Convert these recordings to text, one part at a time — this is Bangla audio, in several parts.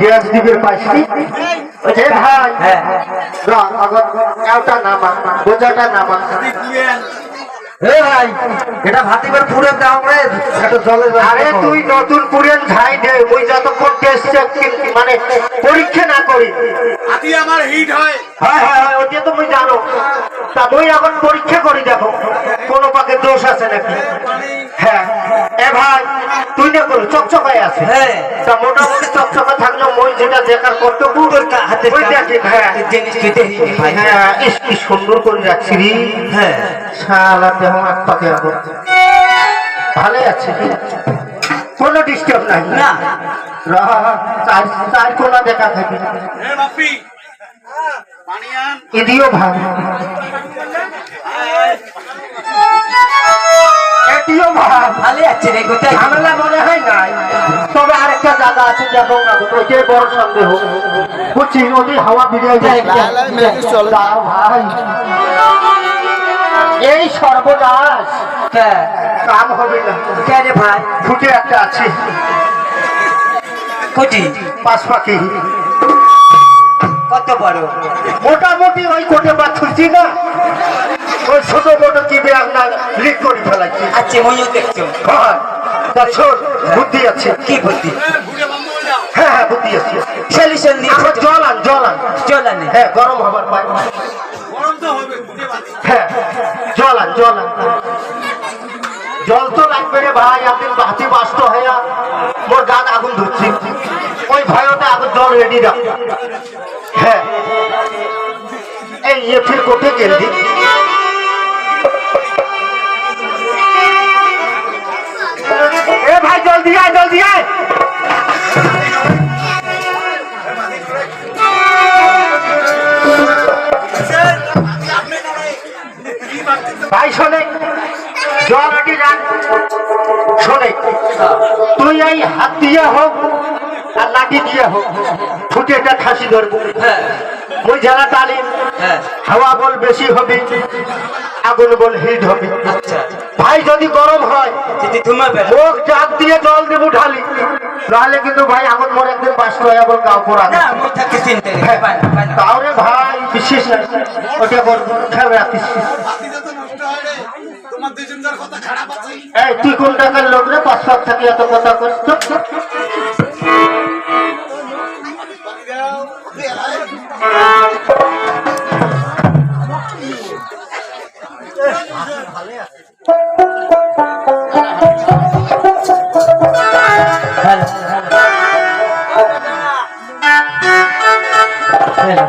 গ্যাস ভাই। হ্যাঁ র আগত এওটা নামা বোঝাটা নামা। ভাই এটা ভাতিবার পুরো দাম রে। এটা জলে আরে তুই নতুন পুরেন ঝাই দে ওই যতক্ষণ টেস্ট মানে পরীক্ষা না করি। আমার হিট হয়। হ্যাঁ হ্যাঁ হ্যাঁ ওটা তো মুই জানো। তা মুই এখন পরীক্ষা করি দেখো। কোন পাকে দোষ আছে নাকি? হ্যাঁ। এ ভাই তুই না করো চকচকায় আছে। হ্যাঁ। তা মোটামুটি চকচকা থাকলে মই যেটা দেখার কর্তব্য হাতে ওই দেখি হ্যাঁ। জিনিস কেটে ভাই। হ্যাঁ ইস কি সুন্দর করে রাখছি রে। হ্যাঁ। শালা দেহ এক পাকে ভালোই আছে। কোনো ডিস্টার্ব নাই। না। রাহ, চার চার কোনা দেখা থাকি এদিও ভাগ ভালো আছে রে গোটাই। ঝামেলা মনে হয় নাই। তবে আরেকটা জায়গা আছে যাব না ওইটাই বড় সন্দেহ। বুঝছি নদী হাওয়া বিরিয়ে যায় ভাই। এই হ্যাঁ। কাম হবে না। কে রে ভাই? ফুটে একটা আছে। কোটি পাঁচ পাখি। কত বড়? মোটামুটি ওই কোটে বাথুরছি না ছোট মোটো কি ব্যাগ না লিক করে ফেলাচ্ছি আচ্ছা মইও দেখছ। হয় তা বুদ্ধি আছে। কি বুদ্ধি? হয়ে হ্যাঁ বুদ্ধি আছে। সলিউশন দিয়ে এখন জল আন জল আন। চল আনে। হ্যাঁ গরম হবার পাই গরম তো হবে হ্যাঁ জল আন জল আন। জল তো লাগবে রে ভাই একদিন হাতি বাস্ত হইয়া মোর গাত আগুন ধরছি। ওই ভয়তে আগুন জল রেডি রাখ। হ্যাঁ। এই ইয়ে ফির কোটে গেলি। ভাই শোনে জল আটি শোনে তুই এই হাত দিয়ে হোক আর লাঠি দিয়ে হোক ফুটে একটা খাসি ধরবো। হ্যাঁ। ওই যারা তালিম হ্যাঁ। হাওয়া বল বেশি হবে আগুন বল হিট হবে। আচ্ছা। ভাই যদি গরম হয় মুখ জাগ দিয়ে জল দেবো ঢালি। নাহলে কিন্তু ভাই আগুন মরে একদিন বাস্ত হয়ে আবার গাও করা মই হ্যাঁ, তাহলে ভাই বিশেষ ওটা বল খেয়াল রাখিস তুই কোন টাকার লোক রে? পাঁচ পাঁচ থাকি এত কথা করছ বাতি দাও হ্যালো। হ্যালো।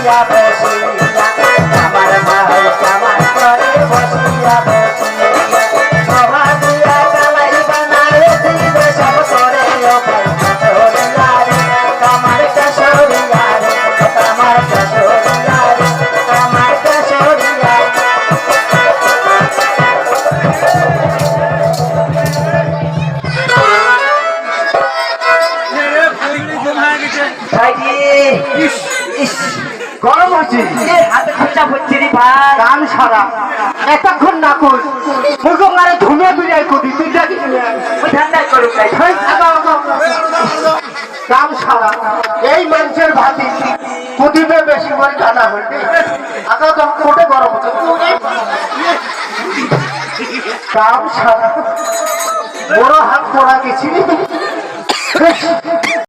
বসিয়া বসিয়া আমার ভাই কামাই করে বসিয়া বসিয়া সভা দিয়া কামাই বানায় দিবে সব করে কামার কাশরিয়া কামার কাশরিয়া কামার কাশরিয়া রে ভাই ইস ইস। গরম হচ্ছে হাতে খরচা হচ্ছে রে ভাই। কান সারা। এতক্ষণ না কর মুখ ধুমে বিড়াই করি তুই জানিস ধান্দাই করুক সারা। এই মানুষের ভাতি প্রদীপে বেশি করে জানা হইবে আগা কোটে গরম হচ্ছে। কাম সারা। বড় হাত পড়া গেছি